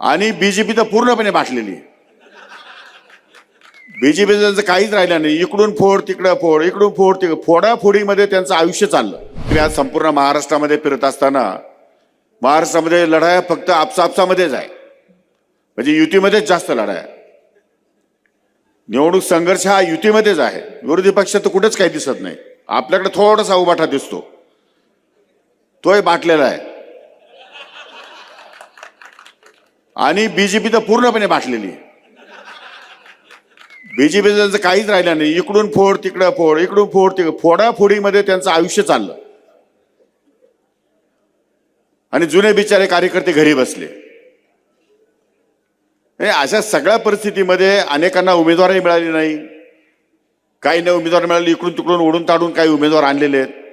आणि बीजेपी तर पूर्णपणे बाटलेली बीजेपी बीजेपीचं त्यांचं काहीच राहिलं नाही. इकडून फोड तिकडं फोड इकडून फोड तिकडं फोडाफोडीमध्ये त्यांचं आयुष्य चाललं. तुम्ही आज संपूर्ण महाराष्ट्रामध्ये फिरत असताना महाराष्ट्रामध्ये लढाया फक्त आपसापसामध्येच आहे. म्हणजे युतीमध्येच जास्त लढाया. निवडणूक संघर्ष हा युतीमध्येच आहे. विरोधी पक्ष तर कुठेच काही दिसत नाही. आपल्याकडे थोडासा उभाठा दिसतो. तोही बाटलेला आहे. आणि बीजेपी तर पूर्णपणे बाटलेली बीजेपी त्यांचं काहीच राहिलं नाही. इकडून फोड तिकडं फोड इकडून फोड तिकडं फोडाफोडीमध्ये त्यांचं आयुष्य चाललं. आणि जुने बिचारे कार्यकर्ते घरी बसले. अशा सगळ्या परिस्थितीमध्ये अनेकांना उमेदवारही मिळाली नाही. काही नाही उमेदवार मिळाले इकडून तिकडून ओढून ताडून काही उमेदवार आणलेले आहेत.